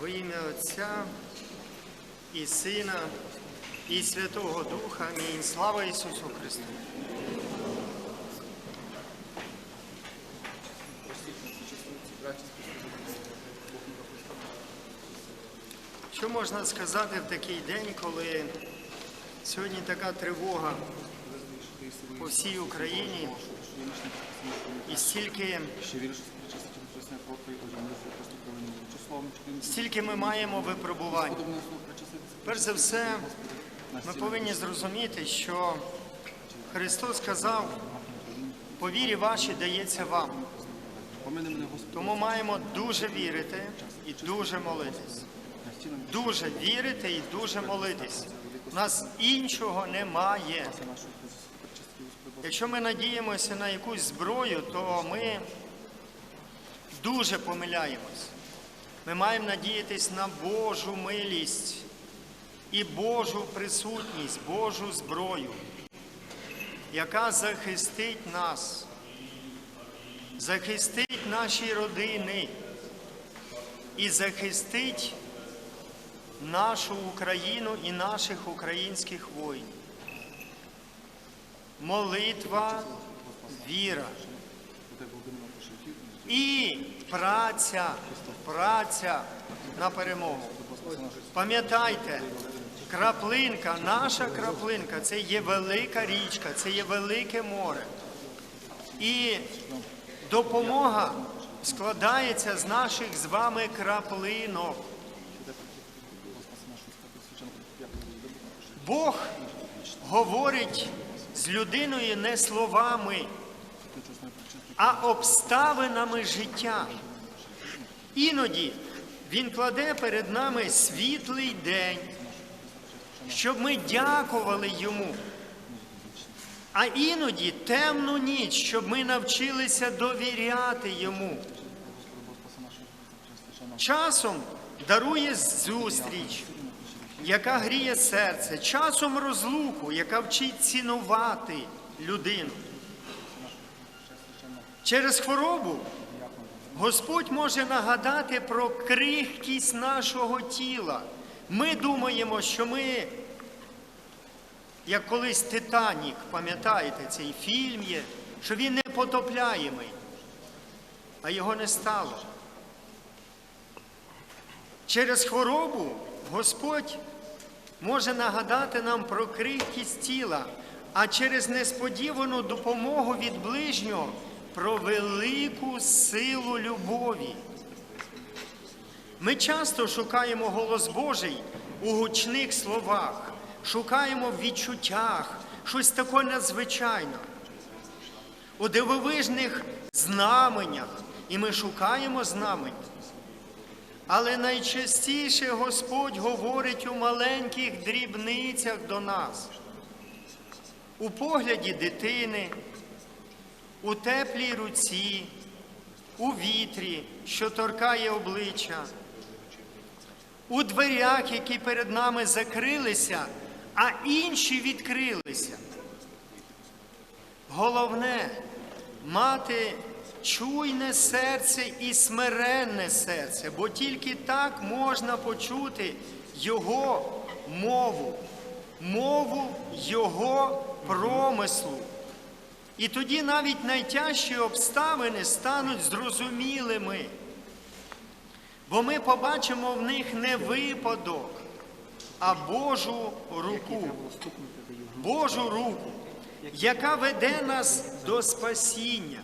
Во ім'я Отця і Сина, і Святого Духа. Амінь. Слава Ісусу Христу! Що можна сказати в такий день, коли сьогодні така тривога по всій Україні і стільки, Христосне проти Божому просто числом, стільки ми маємо випробувань. Перш за все, ми повинні зрозуміти, що Христос сказав, по вірі вашій дається вам. Тому маємо дуже вірити і дуже молитись. Дуже вірити і дуже молитись. У нас іншого немає. Якщо ми надіємося на якусь зброю, то ми дуже помиляємось. Ми маємо надіятись на Божу милість і Божу присутність, Божу зброю, яка захистить нас, захистить наші родини і захистить нашу Україну і наших українських воїнів. Молитва, віра і праця, праця на перемогу. Пам'ятайте, краплинка, наша краплинка це є велика річка, це є велике море. І допомога складається з наших з вами краплинок. Бог говорить з людиною не словами, а обставинами життя. Іноді Він кладе перед нами світлий день, щоб ми дякували йому. А іноді темну ніч, щоб ми навчилися довіряти йому. Часом дарує зустріч, яка гріє серце, часом розлуку, яка вчить цінувати людину. Через хворобу Господь може нагадати про крихкість нашого тіла. Ми думаємо, що ми, як колись Титанік, пам'ятаєте, цей фільм є, що він не потопляємий, а його не стало. Через хворобу Господь може нагадати нам про крихкість тіла, а через несподівану допомогу від ближнього про велику силу любові. Ми часто шукаємо голос Божий у гучних словах, шукаємо в відчуттях, щось таке надзвичайне, у дивовижних знаменнях, і ми шукаємо знамень. Але найчастіше Господь говорить у маленьких дрібницях до нас, у погляді дитини, у теплій руці, у вітрі, що торкає обличчя, у дверях, які перед нами закрилися, а інші відкрилися. Головне мати чуйне серце і смиренне серце, бо тільки так можна почути Його мову, мову Його промислу. І тоді навіть найтяжчі обставини стануть зрозумілими, бо ми побачимо в них не випадок, а Божу руку, Божу руку, яка веде нас до спасіння.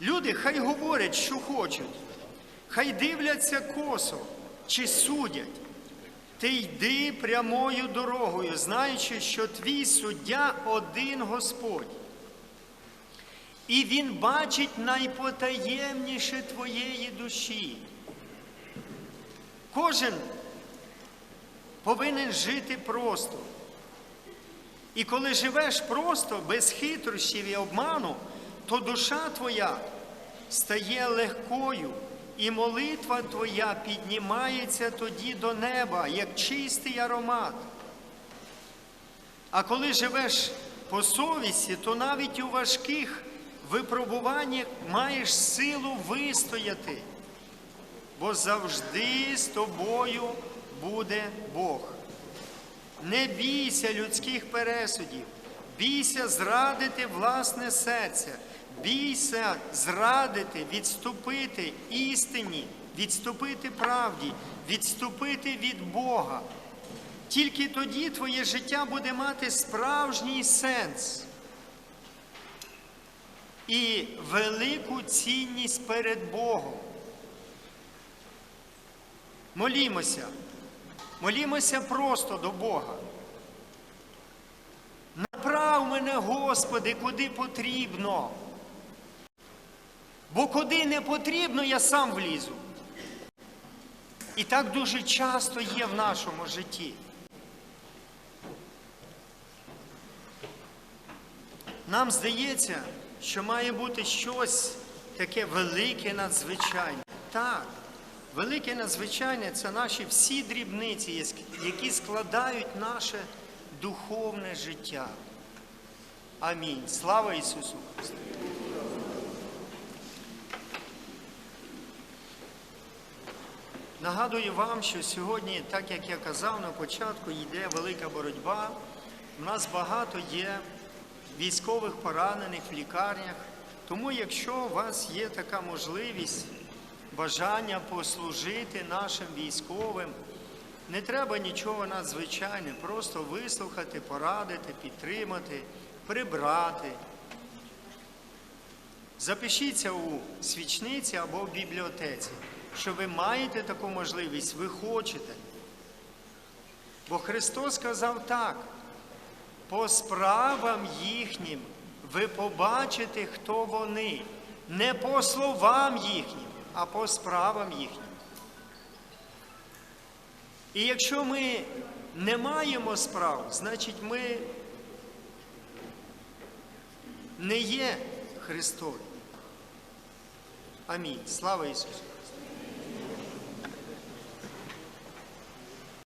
Люди хай говорять, що хочуть, хай дивляться косо чи судять. Ти йди прямою дорогою, знаючи, що твій суддя один Господь. І Він бачить найпотаємніше твоєї душі. Кожен повинен жити просто. І коли живеш просто, без хитрощів і обману, то душа твоя стає легкою, і молитва твоя піднімається тоді до неба, як чистий аромат. А коли живеш по совісті, то навіть у важких випробуванні маєш силу вистояти, бо завжди з тобою буде Бог. Не бійся людських пересудів, бійся зрадити власне серце, бійся зрадити, відступити істині, відступити правді, відступити від Бога. Тільки тоді твоє життя буде мати справжній сенс і велику цінність перед Богом. Молімося. Молімося просто до Бога. Направ мене, Господи, куди потрібно. Бо куди не потрібно, я сам влізу. І так дуже часто є в нашому житті. Нам здається, що має бути щось таке велике надзвичайне. Так, велике надзвичайне це наші всі дрібниці, які складають наше духовне життя. Амінь. Слава Ісусу Христу! Нагадую вам, що сьогодні, так як я казав на початку, йде велика боротьба. У нас багато є військових поранених в лікарнях. Тому, якщо у вас є така можливість, бажання послужити нашим військовим, не треба нічого надзвичайне, просто вислухати, порадити, підтримати, прибрати. Запишіться у свічниці або в бібліотеці, що ви маєте таку можливість, ви хочете. Бо Христос сказав так, по справам їхнім ви побачите, хто вони, не по словам їхнім, а по справам їхнім. І якщо ми не маємо справ, значить ми не є Христові. Амінь. Слава Ісусу!